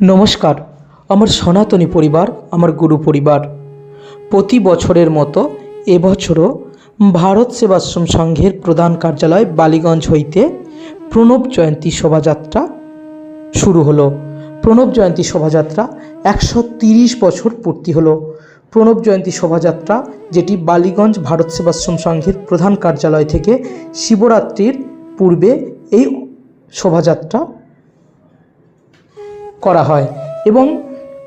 নমস্কার। আমার সনাতনী পরিবার, আমার গুরু পরিবার। প্রতি বছরের মতো এবছরও ভারত সেবাশ্রম সংঘের প্রধান কার্যালয় বালিগঞ্জ হইতে প্রণব জয়ন্তী শোভাযাত্রা শুরু হলো। প্রণব জয়ন্তী শোভাযাত্রা একশো তিরিশ বছর পূর্তি হলো। প্রণব জয়ন্তী শোভাযাত্রা, যেটি বালিগঞ্জ ভারত সেবাশ্রম সংঘের প্রধান কার্যালয় থেকে শিবরাত্রির পূর্বে এই শোভাযাত্রা করা হয় এবং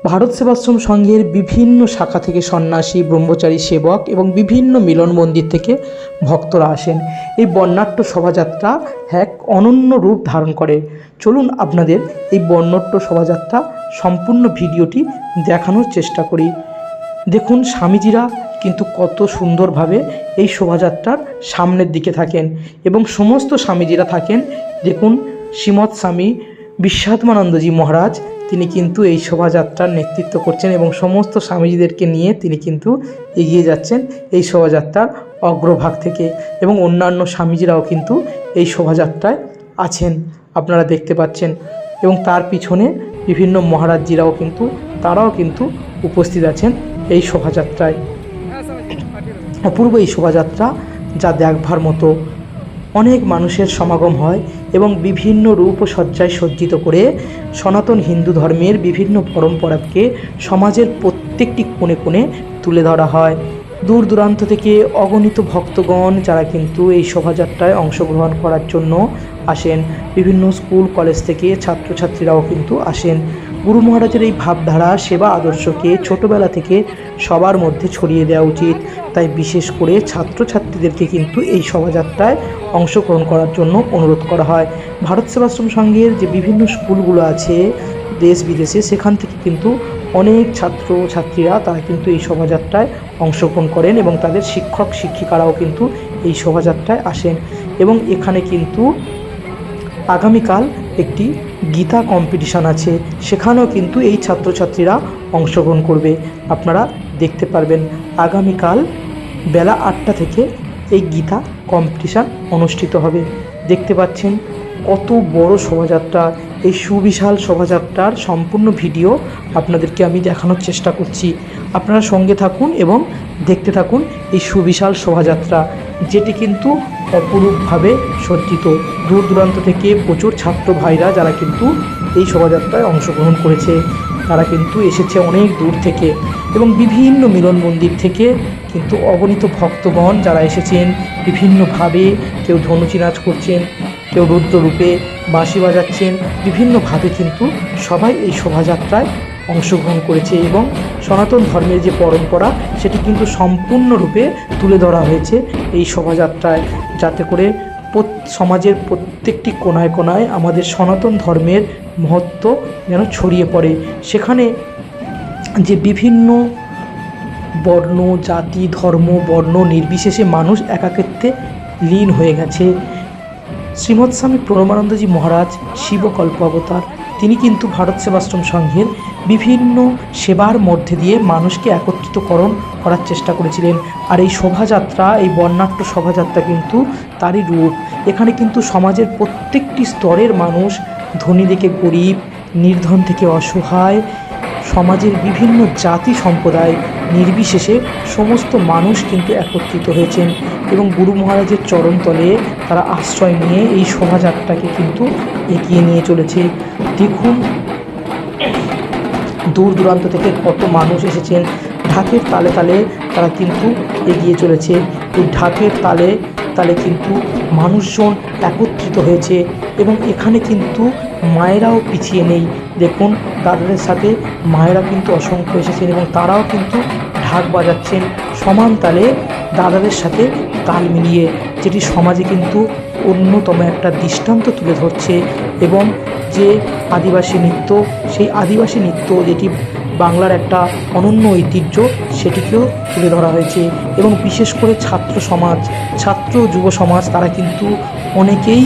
ভারত সেবাশ্রম সংঘের বিভিন্ন শাখা থেকে সন্ন্যাসী, ব্রহ্মচারী, সেবক এবং বিভিন্ন মিলন মন্দির থেকে ভক্তরা আসেন। এই বর্ণাঢ্য শোভাযাত্রা এক অনন্য রূপ ধারণ করে। চলুন আপনাদের এই বর্ণাঢ্য শোভাযাত্রা সম্পূর্ণ ভিডিওটি দেখানোর চেষ্টা করি। দেখুন স্বামীজিরা কিন্তু কত সুন্দরভাবে এই শোভাযাত্রার সামনের দিকে থাকেন এবং সমস্ত স্বামীজিরা থাকেন। দেখুন শ্রীমৎ স্বামী বিশ্বাত্মানন্দজি মহারাজ, তিনি কিন্তু এই শোভাযাত্রার নেতৃত্ব করছেন এবং সমস্ত স্বামীজিদেরকে নিয়ে তিনি কিন্তু এগিয়ে যাচ্ছেন এই শোভাযাত্রার অগ্রভাগ থেকে এবং অন্যান্য স্বামীজিরাও কিন্তু এই শোভাযাত্রায় আছেন, আপনারা দেখতে পাচ্ছেন। এবং তার পিছনে বিভিন্ন মহারাজজিরাও কিন্তু, তারাও কিন্তু উপস্থিত আছেন এই শোভাযাত্রায়। অপূর্ব এই শোভাযাত্রা যা দেখবার মতো অনেক মানুষের সমাগম হয় এবং বিভিন্ন রূপ সজ্জায় সজ্জিত করে সনাতন হিন্দু ধর্মের বিভিন্ন পরম্পরাকে সমাজের প্রত্যেকটি কোণে কোণে তুলে ধরা হয়। দূর দূরান্ত থেকে অগণিত ভক্তগণ যারা কিন্তু এই শোভাযাত্রায় অংশগ্রহণ করার জন্য আসেন। বিভিন্ন স্কুল, কলেজ থেকে ছাত্রছাত্রীরাও কিন্তু আসেন। গুরু মহারাজের এই ভাবধারা, সেবা আদর্শকে ছোটবেলা থেকে সবার মধ্যে ছড়িয়ে দেওয়া উচিত। তাই বিশেষ করে ছাত্রছাত্রীদেরকে কিন্তু এই শোভাযাত্রায় অংশগ্রহণ করার জন্য অনুরোধ করা হয়। ভারত সেবাশ্রম সংঘের যে বিভিন্ন স্কুলগুলো আছে, দেশ বিদেশে, সেখান থেকে কিন্তু অনেক ছাত্র ছাত্রীরা তারা কিন্তু এই শোভাযাত্রায় অংশগ্রহণ করেন এবং তাদের শিক্ষক, শিক্ষিকারাও কিন্তু এই শোভাযাত্রায় আসেন। এবং এখানে কিন্তু আগামীকাল একটি গীতা কম্পিটিশান আছে, সেখানেও কিন্তু এই ছাত্রছাত্রীরা অংশগ্রহণ করবে। আপনারা দেখতে পারবেন আগামীকাল বেলা আটটা থেকে এই গীতা কম্পিটিশান অনুষ্ঠিত হবে। দেখতে পাচ্ছেন কত বড় শোভাযাত্রা এই সুবিশাল শোভাযাত্রার সম্পূর্ণ ভিডিও আপনাদেরকে আমি দেখানোর চেষ্টা করছি। আপনারা সঙ্গে থাকুন এবং দেখতে থাকুন এই সুবিশাল শোভাযাত্রা, যেটি কিন্তু অপরূপভাবে সজ্জিত। দূর দূরান্ত থেকে প্রচুর ছাত্র ভাইরা যারা কিন্তু এই শোভাযাত্রায় অংশগ্রহণ করেছে, তারা কিন্তু এসেছে অনেক দূর থেকে এবং বিভিন্ন মিলন মন্দির থেকে কিন্তু অগণিত ভক্তগণ যারা এসেছেন, বিভিন্নভাবে কেউ ধনুচি নাচ করছেন কেউ রুদ্ররূপে বাঁশি বাজাচ্ছেন। বিভিন্নভাবে কিন্তু সবাই এই শোভাযাত্রায় অংশগ্রহণ করেছে এবং সনাতন ধর্মের যে পরম্পরা, সেটি কিন্তু সম্পূর্ণরূপে তুলে ধরা হয়েছে এই শোভাযাত্রায়। যাতে করে সমাজের প্রত্যেকটি কোনায় কোনায় আমাদের সনাতন ধর্মের মহত্ব যেন ছড়িয়ে পড়ে। সেখানে যে বিভিন্ন বর্ণ, জাতি, ধর্ম, বর্ণ নির্বিশেষে মানুষ একাকিত্বে লীন হয়ে গেছে। শ্রীমৎ স্বামী প্রণবানন্দজি মহারাজ শিবকল্প অবতার। তিনি কিন্তু ভারত সেবাশ্রম সংঘের বিভিন্ন সেবার মধ্যে দিয়ে মানুষকে একত্রিতকরণ করার চেষ্টা করেছিলেন। আর এই শোভাযাত্রা, এই বর্ণাঢ্য শোভাযাত্রা কিন্তু তারই রূপ। এখানে কিন্তু সমাজের প্রত্যেকটি স্তরের মানুষ ধনী থেকে গরিব, নির্ধন থেকে অসহায়, সমাজের বিভিন্ন জাতি সম্প্রদায় নির্বিশেষে সমস্ত মানুষ কিন্তু একত্রিত হয়েছেন এবং গুরু মহারাজের চরণতলে তারা আশ্রয় নিয়ে এই শোভাযাত্রাকে কিন্তু এগিয়ে নিয়ে চলেছে। দেখুন, দূর দূরান্ত থেকে কত মানুষ এসেছেন। ঢাকের তালে তালে তারা কিন্তু এগিয়ে চলেছে। এই ঢাকের তালে তালে কিন্তু মানুষজন একত্রিত হয়েছে এবং এখানে কিন্তু মায়েরাও পিছিয়ে নেই। দেখুন, দাদাদের সাথে মায়েরা কিন্তু অসংখ্য এসেছেন এবং তারাও কিন্তু ঢাক বাজাচ্ছেন। সমান তালে দাদাদের সাথে তাল মিলিয়ে যেটি সমাজে কিন্তু অন্যতম একটা দৃষ্টান্ত তুলে ধরছে এবং যে আদিবাসী নৃত্য, সেই আদিবাসী নৃত্য যেটি বাংলার একটা অনন্য ঐতিহ্য, সেটিকেও তুলে ধরা হয়েছে এবং বিশেষ করে ছাত্র সমাজ, ছাত্র যুব সমাজ, তারা কিন্তু অনেকেই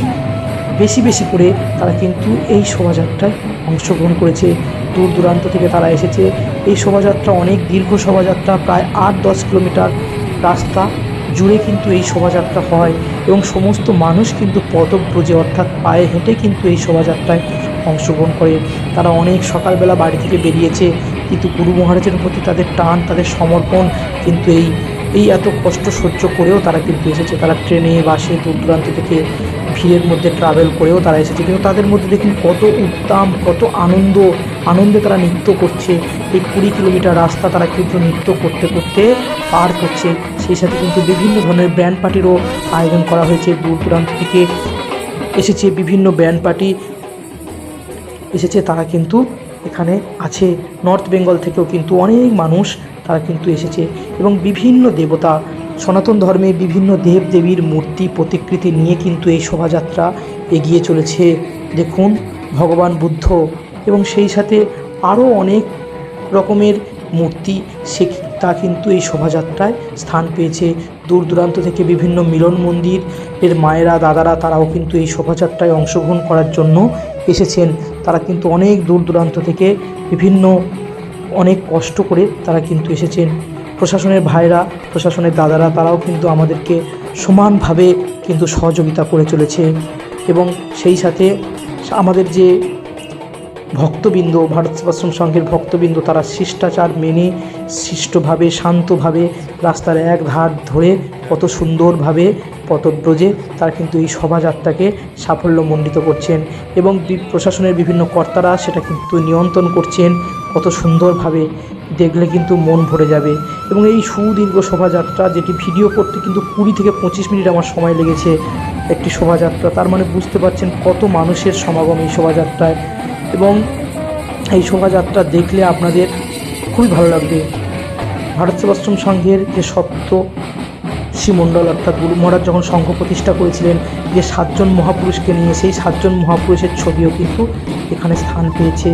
বেশি বেশি করে তারা কিন্তু এই শোভাযাত্রায় অংশগ্রহণ করেছে। দূর দূরান্ত থেকে তারা এসেছে। এই শোভাযাত্রা অনেক দীর্ঘ শোভাযাত্রা, প্রায় আট দশ কিলোমিটার রাস্তা জুড়ে কিন্তু এই শোভাযাত্রা হয় এবং সমস্ত মানুষ কিন্তু পদব্রজে অর্থাৎ পায়ে হেঁটে কিন্তু এই শোভাযাত্রায় অংশগ্রহণ করে। তারা অনেক সকালবেলা বাড়ি থেকে বেরিয়েছে, কিন্তু গুরু মহারাজের প্রতি তাদের টান, তাদের সমর্পণ কিন্তু এই এই এত কষ্ট সহ্য করেও তারা কিন্তু এসেছে। তারা ট্রেনে, বাসে দূর দূরান্ত থেকে ভিড়ের মধ্যে ট্রাভেল করেও তারা এসেছে। কিন্তু তাদের মধ্যে দেখুন কত উত্তাম কত আনন্দ, আনন্দে তারা নৃত্য করছে। এই কুড়ি কিলোমিটার রাস্তা তারা কিন্তু নৃত্য করতে করতে পার করছে। সেই সাথে কিন্তু বিভিন্ন ধরনের ব্যান্ড পার্টিরও আয়োজন করা হয়েছে। দূর দূরান্ত থেকে এসেছে বিভিন্ন ব্যান্ড পার্টি এসেছে। তারা কিন্তু এখানে আছে নর্থ বেঙ্গল থেকেও কিন্তু অনেক মানুষ তারা কিন্তু এসেছে এবং বিভিন্ন দেবতা, সনাতন ধর্মে বিভিন্ন দেব দেবীর মূর্তি, প্রতিকৃতি নিয়ে কিন্তু এই শোভাযাত্রা এগিয়ে চলেছে। দেখুন, ভগবান বুদ্ধ এবং সেই সাথে আরও অনেক রকমের মূর্তি সে তা কিন্তু এই শোভাযাত্রায় স্থান পেয়েছে। দূর দূরান্ত থেকে বিভিন্ন মিলন মন্দির, এর মায়েরা, দাদারা তারাও কিন্তু এই শোভাযাত্রায় অংশগ্রহণ করার জন্য এসেছেন, তারা কিন্তু অনেক দূর দূরান্ত থেকে বিভিন্ন অনেক কষ্ট করে তারা কিন্তু এসেছেন। প্রশাসনের ভাইরা, প্রশাসনের দাদারা, তারাও কিন্তু আমাদেরকে সমানভাবে কিন্তু সহযোগিতা করে চলেছে এবং সেই সাথে আমাদের যে ভক্তবৃন্দ, ভারত সেবাশ্রম সংঘের ভক্তবৃন্দ, তারা শিষ্টাচার মেনে শিষ্টভাবে, শান্তভাবে রাস্তার এক ধার ধরে কত সুন্দরভাবে পথব্রজে তারা কিন্তু এই শোভাযাত্রাকে সাফল্যমণ্ডিত করছেন এবং প্রশাসনের বিভিন্ন কর্তারা সেটা কিন্তু নিয়ন্ত্রণ করছেন। কত সুন্দরভাবে দেখলে কিন্তু মন ভরে যাবে। এবং এই সুদীর্ঘ শোভাযাত্রা যেটি ভিডিও করতে কিন্তু কুড়ি থেকে পঁচিশ মিনিট আমার সময় লেগেছে একটি শোভাযাত্রা, তার মানে বুঝতে পারছেন কত মানুষের সমাগম এই শোভাযাত্রায়। এবং এই শোভাযাত্রা দেখলে আপনাদের খুবই ভালো লাগবে। ভারত সেবাশ্রম সংঘের যে সপ্ত শ্রীমণ্ডল অর্থাৎ গুরু মহারাজ যখন সংঘ প্রতিষ্ঠা করেছিলেন, যে সাতজন মহাপুরুষকে নিয়ে সেই সাতজন মহাপুরুষের ছবিও কিন্তু এখানে স্থান পেয়েছে।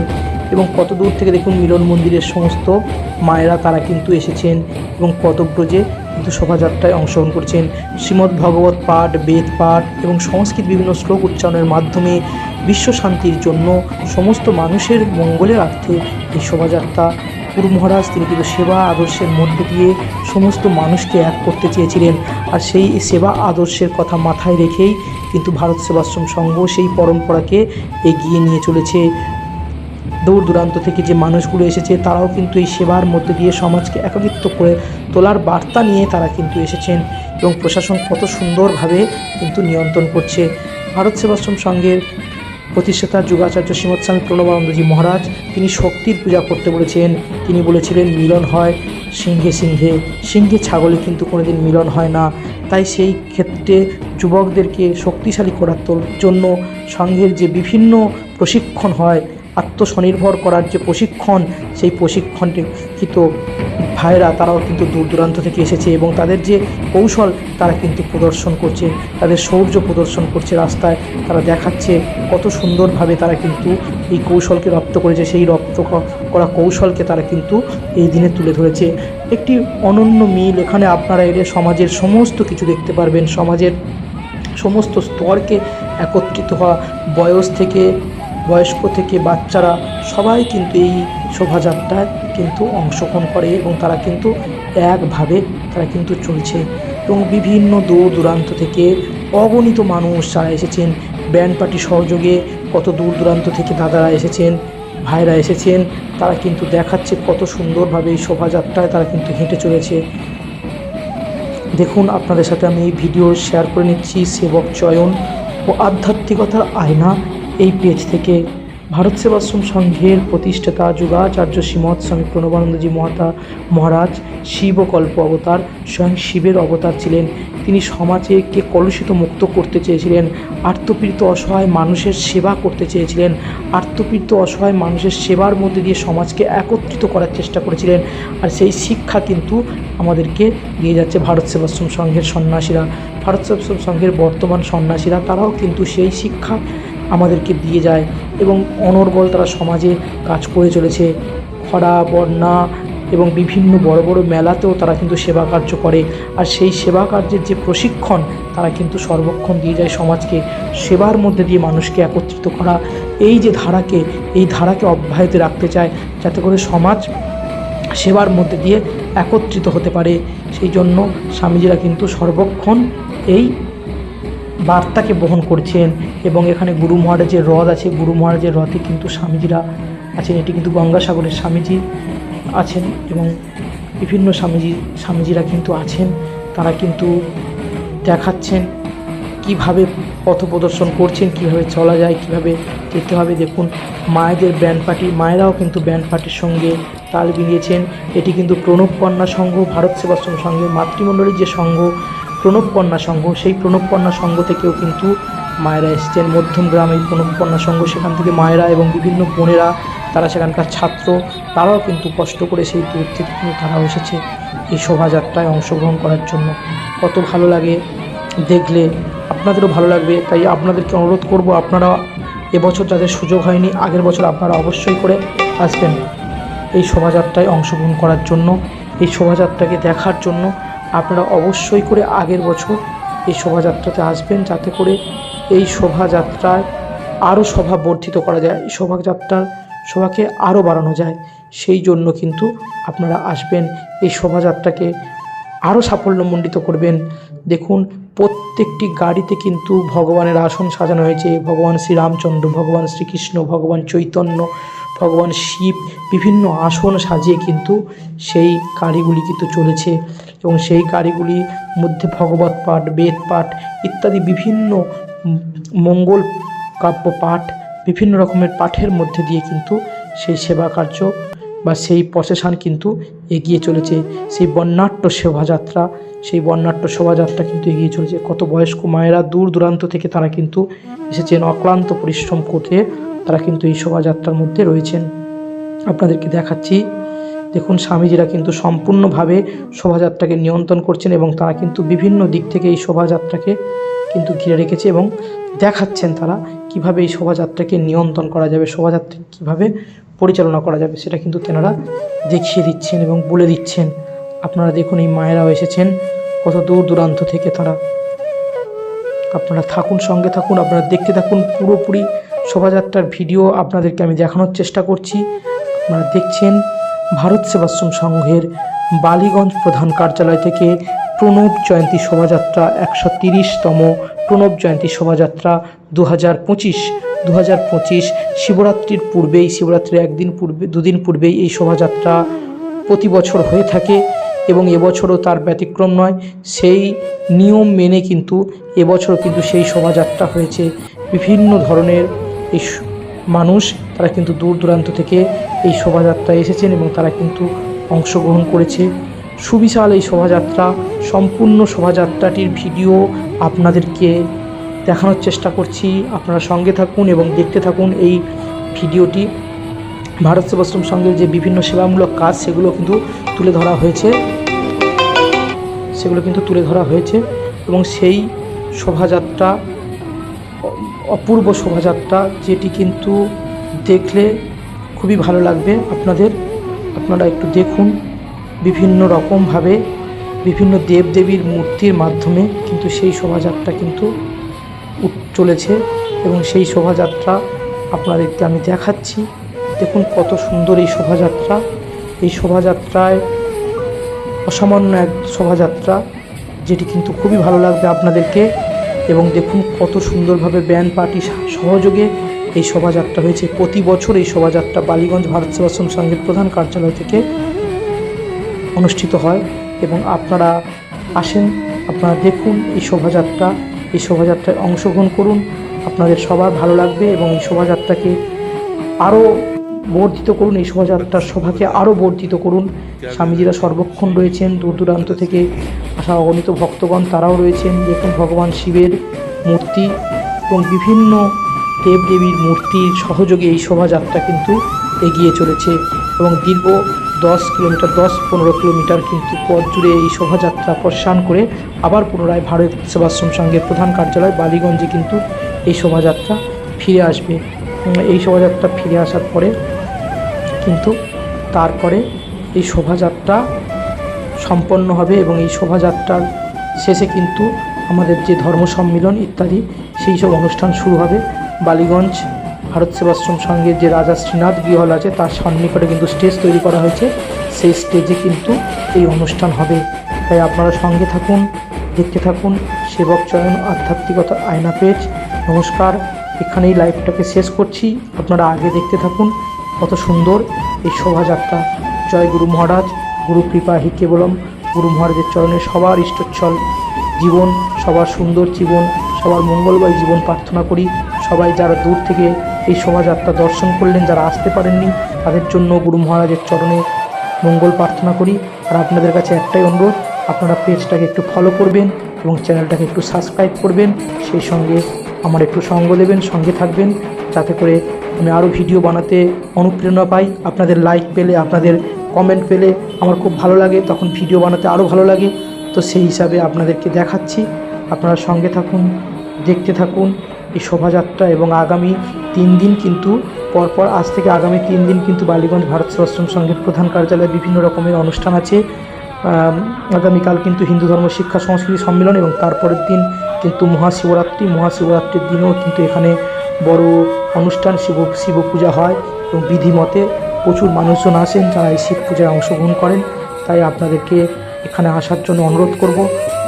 এবং কত দূর থেকে দেখুন মিলন মন্দিরের সমস্ত মায়েরা তারা কিন্তু এসেছেন এবং পদব্রজে কিন্তু শোভাযাত্রায় অংশগ্রহণ করছেন। শ্রীমদ্ ভগবত পাঠ, বেদ পাঠ এবং সংস্কৃত বিভিন্ন শ্লোক উচ্চারণের মাধ্যমে বিশ্ব শান্তির জন্য সমস্ত মানুষের মঙ্গলের অর্থে এই শোভাযাত্রা গুরু মহারাজ, তিনি কিন্তু সেবা আদর্শের মধ্যে দিয়ে সমস্ত মানুষকে এক করতে চেয়েছিলেন। আর সেই সেবা আদর্শের কথা মাথায় রেখেই কিন্তু ভারত সেবাশ্রম সংঘ সেই পরম্পরাকে এগিয়ে নিয়ে চলেছে। দূর দূরান্ত থেকে যে মানুষগুলো এসেছে, তারাও কিন্তু এই সেবার মধ্যে দিয়ে সমাজকে একত্রিত করে তোলার বার্তা নিয়ে তারা কিন্তু এসেছেন এবং প্রশাসন কত সুন্দরভাবে কিন্তু নিয়ন্ত্রণ করছে। ভারত সেবাশ্রম সংঘের প্রতিষ্ঠাতা যোগাচার্য শ্রীমৎস্বামী প্রণবানন্দজি মহারাজ, তিনি শক্তির পূজা করতে বলেছেন। তিনি বলেছিলেন, মিলন হয় সিংহে সিংহে সিংহে ছাগলে কিন্তু কোনোদিন মিলন হয় না। তাই সেই ক্ষেত্রে যুবকদেরকে শক্তিশালী করার জন্য সংঘের যে বিভিন্ন প্রশিক্ষণ হয় আত্মস্বনির্ভর করার যে প্রশিক্ষণ, সেই প্রশিক্ষণটিত ভাইরা তারাও কিন্তু দূর দূরান্ত থেকে এসেছে এবং তাদের যে কৌশল, তারা কিন্তু প্রদর্শন করছে, তাদের শৌর্য প্রদর্শন করছে রাস্তায়, তারা দেখাচ্ছে কত সুন্দরভাবে তারা কিন্তু এই কৌশলকে রপ্ত করেছে, সেই রপ্ত করা কৌশলকে তারা কিন্তু এই দিনে তুলে ধরেছে। একটি অনন্য মিল এখানে আপনারা এলে সমাজের সমস্ত কিছু দেখতে পারবেন। সমাজের সমস্ত স্তরকে একত্রিত হওয়া, বয়স থেকে বয়স্ক থেকে বাচ্চারা সবাই কিন্তু এই শোভাযাত্রায় কিন্তু অংশগ্রহণ করে এবং তারা কিন্তু একভাবে তারা কিন্তু চলছে এবং বিভিন্ন দূর দূরান্ত থেকে অগণিত মানুষ যারা এসেছেন, ব্যান্ড পার্টি সহযোগে কত দূর দূরান্ত থেকে দাদারা এসেছেন, ভাইরা এসেছেন, তারা কিন্তু দেখাচ্ছে কত সুন্দরভাবে এই শোভাযাত্রায় তারা কিন্তু হেঁটে চলেছে। দেখুন, আপনাদের সাথে আমি এই ভিডিও শেয়ার করে নিচ্ছি, সেবক চয়ন ও আধ্যাত্মিকতার আয়না এই পেজ থেকে ভারত সেবাশ্রম সংঘের প্রতিষ্ঠাতা যুগাচার্য শ্রীমৎ স্বামী প্রণবানন্দজি মহাতা মহারাজ শিব কল্প অবতার স্বয়ং শিবের অবতার ছিলেন। তিনি সমাজকে কলুষিত মুক্ত করতে চেয়েছিলেন, আর্তপীড়িত অসহায় মানুষের সেবা করতে চেয়েছিলেন, আর্তপীড়িত অসহায় মানুষের সেবার মধ্যে দিয়ে সমাজকে একত্রিত করার চেষ্টা করেছিলেন। আর সেই শিক্ষা কিন্তু আমাদেরকে দিয়ে যাচ্ছে ভারত সেবাশ্রম সংঘের সন্ন্যাসীরা। ভারত সেবাশ্রম সংঘের বর্তমান সন্ন্যাসীরা, তারাও কিন্তু সেই শিক্ষা আমাদেরকে দিয়ে যায় এবং অনর্গল তারা সমাজে কাজ করে চলেছে। খরা, বন্যা এবং বিভিন্ন বড় বড় মেলাতেও তারা কিন্তু সেবা কার্য করে। আর সেই সেবা কার্যের যে প্রশিক্ষণ, তারা কিন্তু সর্বক্ষণ দিয়ে যায় সমাজকে সেবার মধ্যে দিয়ে মানুষকে একত্রিত করা। এই যে ধারাকে, এই ধারাকে অব্যাহত রাখতে চায়, যাতে করে সমাজ সেবার মধ্যে দিয়ে একত্রিত হতে পারে। সেই জন্য স্বামীজিরা কিন্তু সর্বক্ষণ এই বার্তাকে বহন করছেন এবং এখানে গুরু মহারাজের হ্রদ আছে। গুরু মহারাজের হ্রদে কিন্তু স্বামীজিরা আছেন। এটি কিন্তু গঙ্গাসাগরের স্বামীজি আছেন এবং বিভিন্ন স্বামীজি, স্বামীজিরা কিন্তু আছেন। তারা কিন্তু দেখাচ্ছেন কীভাবে পথ প্রদর্শন করছেন, কীভাবে চলা যায়, কীভাবে যেতে হবে। দেখুন, মায়েদের ব্যান্ড পার্টি, মায়েরাও কিন্তু ব্যান্ড পার্টির সঙ্গে তাল মিলিয়েছেন এটি কিন্তু প্রণব কন্যা সংঘ, ভারত সেবাশ্রম সংঘের মাতৃমণ্ডলীর যে সংঘ প্রণব কন্যা সংঘ। সেই প্রণব কন্যা সংঘ থেকেও কিন্তু মায়েরা এসছেন। মধ্যম গ্রাম এই প্রণবকন্যা সংঘ, সেখান থেকে মায়েরা এবং বিভিন্ন বোনেরা তারা সেখানকার ছাত্র, তারাও কিন্তু কষ্ট করে সেই দূর থেকে কিন্তু তারাও এসেছে এই শোভাযাত্রায় অংশগ্রহণ করার জন্য। কত ভালো লাগে দেখলে, আপনাদেরও ভালো লাগবে। তাই আপনাদেরকে অনুরোধ করব, আপনারা এবছর যাদের সুযোগ হয়নি, আগের বছর আপনারা অবশ্যই করে আসবেন এই শোভাযাত্রায় অংশগ্রহণ করার জন্য। এই শোভাযাত্রাকে দেখার জন্য আপনারা অবশ্যই করে আগের বছর এই শোভাযাত্রাতে আসবেন যাতে করে এই শোভাযাত্রায় আরও শোভা বর্ধিত করা যায় এই শোভাযাত্রার শোভাকে আরও বাড়ানো যায়। সেই জন্য কিন্তু আপনারা আসবেন, এই শোভাযাত্রাকে আরও সাফল্যমণ্ডিত করবেন। দেখুন, প্রত্যেকটি গাড়িতে কিন্তু ভগবানের আসন সাজানো হয়েছে। ভগবান শ্রীরামচন্দ্র, ভগবান শ্রীকৃষ্ণ, ভগবান চৈতন্য, ভগবান শিব, বিভিন্ন আসন সাজিয়ে কিন্তু সেই গাড়িগুলি কিন্তু চলেছে। এবং সেই গাড়িগুলির মধ্যে ভগবত পাঠ, বেদ পাঠ ইত্যাদি বিভিন্ন মঙ্গল কাব্য পাঠ বিভিন্ন রকমের পাঠের মধ্যে দিয়ে কিন্তু সেই সেবা কার্য বা সেই প্রসেশন কিন্তু এগিয়ে চলেছে। সেই বর্ণাট্য শোভাযাত্রা, সেই বর্ণাট্য শোভাযাত্রা কিন্তু এগিয়ে চলেছে। কত বয়স্ক মায়েরা দূর দূরান্ত থেকে তারা কিন্তু এসেছেন, অক্লান্ত পরিশ্রম করে তারা কিন্তু এই শোভাযাত্রার মধ্যে রয়েছেন। আপনাদেরকে দেখাচ্ছি দেখুন স্বামীজিরা কিন্তু সম্পূর্ণভাবে শোভাযাত্রাকে নিয়ন্ত্রণ করছেন এবং তারা কিন্তু বিভিন্ন দিক থেকে এই শোভাযাত্রাকে কিন্তু ঘিরে রেখেছে এবং দেখাচ্ছেন তারা কীভাবে এই শোভাযাত্রাকে নিয়ন্ত্রণ করা যাবে, শোভাযাত্রা কীভাবে পরিচালনা করা যাবে সেটা কিন্তু তেনারা দেখিয়ে দিচ্ছেন এবং বলে দিচ্ছেন। আপনারা দেখুন এই মায়েরাও এসেছেন, কত দূর দূরান্ত থেকে তারা। আপনারা থাকুন, সঙ্গে থাকুন, আপনারা দেখতে থাকুন পুরোপুরি শোভাযাত্রার ভিডিও আপনাদেরকে আমি দেখানোর চেষ্টা করছি। আপনারা দেখছেন ভারত সেবাশ্রম সংঘের বালিগঞ্জ প্রধান কার্যালয় থেকে প্রণব জয়ন্তী শোভাযাত্রা একশো তিরিশতম প্রণব জয়ন্তী শোভাযাত্রা দু হাজার পঁচিশ দু হাজার পঁচিশ শিবরাত্রির পূর্বেই, শিবরাত্রির একদিন পূর্বে, দুদিন পূর্বেই এই শোভাযাত্রা প্রতি বছর হয়ে থাকে এবং এবছরও তার ব্যতিক্রম নয়। সেই নিয়ম মেনে কিন্তু এবছরও কিন্তু সেই শোভাযাত্রা হয়েছে। বিভিন্ন ধরনের এই মানুষ, তারা কিন্তু দূর দূরান্ত থেকে এই শোভাযাত্রায় এসেছেন এবং তারা কিন্তু অংশগ্রহণ করেছে। সুবিশাল এই শোভাযাত্রা, সম্পূর্ণ শোভাযাত্রাটির ভিডিও আপনাদেরকে দেখানোর চেষ্টা করছি। আপনারা সঙ্গে থাকুন এবং দেখতে থাকুন এই ভিডিওটি। ভারত সেবাশ্রম সংঘের যে বিভিন্ন সেবামূলক কাজ, সেগুলো কিন্তু তুলে ধরা হয়েছে। সেগুলো কিন্তু তুলে ধরা হয়েছে এবং সেই শোভাযাত্রা অপূর্ব শোভাযাত্রা, যেটি কিন্তু দেখলে খুবই ভালো লাগবে আপনাদের। আপনারা একটু দেখুন বিভিন্ন রকমভাবে, বিভিন্ন দেবদেবীর মূর্তির মাধ্যমে কিন্তু সেই শোভাযাত্রা কিন্তু চলেছে এবং সেই শোভাযাত্রা আপনাদেরকে আমি দেখাচ্ছি। দেখুন কত সুন্দর এই শোভাযাত্রা। এই শোভাযাত্রায় অসামান্য এক শোভাযাত্রা, যেটি কিন্তু খুবই ভালো লাগবে আপনাদেরকে। এবং দেখুন কত সুন্দরভাবে ব্যান্ড পার্টি সহযোগে এই শোভাযাত্রা হয়েছে। প্রতি বছর এই শোভাযাত্রা বালিগঞ্জ ভারত সেবাশ্রম সংঘের প্রধান কার্যালয় থেকে অনুষ্ঠিত হয় এবং আপনারা আসেন, আপনারা দেখুন এই শোভাযাত্রা। এই শোভাযাত্রায় অংশগ্রহণ করুন। আপনাদের সবার ভালো লাগবে এবং এই শোভাযাত্রাকে আরও বর্ধিত করুন, এই শোভাযাত্রার শোভাকে আরও বর্ধিত করুন। স্বামীজিরা সর্বক্ষণ রয়েছেন, দূর দূরান্ত থেকে আসা অগণিত ভক্তগণ, তারাও রয়েছেন। দেখুন ভগবান শিবের মূর্তি এবং বিভিন্ন দেবদেবীর মূর্তির সহযোগে এই শোভাযাত্রা কিন্তু এগিয়ে চলেছে এবং দীর্ঘ দশ কিলোমিটার, দশ পনেরো কিলোমিটার কিন্তু পথ জুড়ে এই শোভাযাত্রা প্রস্থান করে আবার পুনরায় ভারত সেবাশ্রম সংঘের প্রধান কার্যালয় বালিগঞ্জে কিন্তু এই শোভাযাত্রা ফিরে আসবে। এই শোভাযাত্রা ফিরে আসার পরে, কিন্তু তারপরে এই শোভাযাত্রা সম্পন্ন হবে এবং এই শোভাযাত্রার শেষে কিন্তু আমাদের যে ধর্ম সম্মিলন ইত্যাদি, সেই সব অনুষ্ঠান শুরু হবে। বালিগঞ্জ ভারত সেবাশ্রম সংঘের যে রাজা শ্রীনাথ গৃহল আছে, তার সন্নিকটে কিন্তু স্টেজ তৈরি করা হয়েছে। সেই স্টেজে কিন্তু এই অনুষ্ঠান হবে। তাই আপনারা সঙ্গে থাকুন, দেখতে থাকুন, সেবক চয়ন আধ্যাত্মিকতা আয়না পেজ। নমস্কার। এখানেই লাইভটাকে শেষ করছি। আপনারা আগে দেখতে থাকুন কত সুন্দর এই শোভাযাত্রা। জয় গুরু মহারাজ, গুরু কৃপা হি কেবলম। গুরু মহারাজের চরণে সবার ইষ্টচ্ছল জীবন, সবার সুন্দর জীবন, সবার মঙ্গলময় জীবন প্রার্থনা করি। সবাই যারা দূর থেকে এই শোভাযাত্রা দর্শন করলেন, যারা আসতে পারেননি, তাদের জন্য গুরু মহারাজের চরণে মঙ্গল প্রার্থনা করি। আর আপনাদের কাছে একটাই অনুরোধ, আপনারা পেজটাকে একটু ফলো করবেন এবং চ্যানেলটাকে একটু সাবস্ক্রাইব করবেন। সেই সঙ্গে আমার একটু সঙ্গ দেবেন, সঙ্গে থাকবেন, যাতে করে আমি আরও ভিডিও বানাতে অনুপ্রেরণা পাই। আপনাদের লাইক পেলে, আপনাদের কমেন্ট পেলে আমার খুব ভালো লাগে, তখন ভিডিও বানাতে আরও ভালো লাগে। তো সেই হিসাবে আপনাদেরকে দেখাচ্ছি। আপনারা সঙ্গে থাকুন, দেখতে থাকুন এই শোভাযাত্রা এবং আগামী তিন দিন কিন্তু, পরপর আজ থেকে আগামী তিন দিন কিন্তু বালিগঞ্জ ভারত সেবাশ্রম সংঘের প্রধান কার্যালয়ে বিভিন্ন রকমের অনুষ্ঠান আছে। আগামীকাল কিন্তু হিন্দু ধর্ম শিক্ষা সংস্কৃতি সম্মেলন এবং তারপরের দিন কিন্তু মহাশিবরাত্রি। মহাশিবরাত্রির দিনেও কিন্তু এখানে বড় অনুষ্ঠান, শিব শিব পূজা হয় এবং বিধিমতে প্রচুর মানুষজন আসেন যারা এই শিব পূজায় অংশগ্রহণ করেন। তাই আপনাদেরকে এখানে আসার জন্য অনুরোধ করব।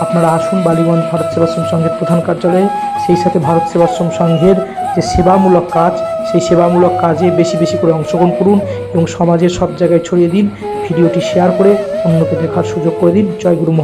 আপনারা আসুন বালিগঞ্জ ভারত সেবাশ্রম সংঘের প্রধান কার্যালয়ে। সেই সাথে ভারত সেবাশ্রম সংঘের যে সেবামূলক কাজ, সেই সেবামূলক কাজে বেশি বেশি করে অংশগ্রহণ করুন এবং সমাজের সব জায়গায় ছড়িয়ে দিন। ভিডিওটি শেয়ার করে অন্যকে দেখার সুযোগ করে দিন। জয় গুরু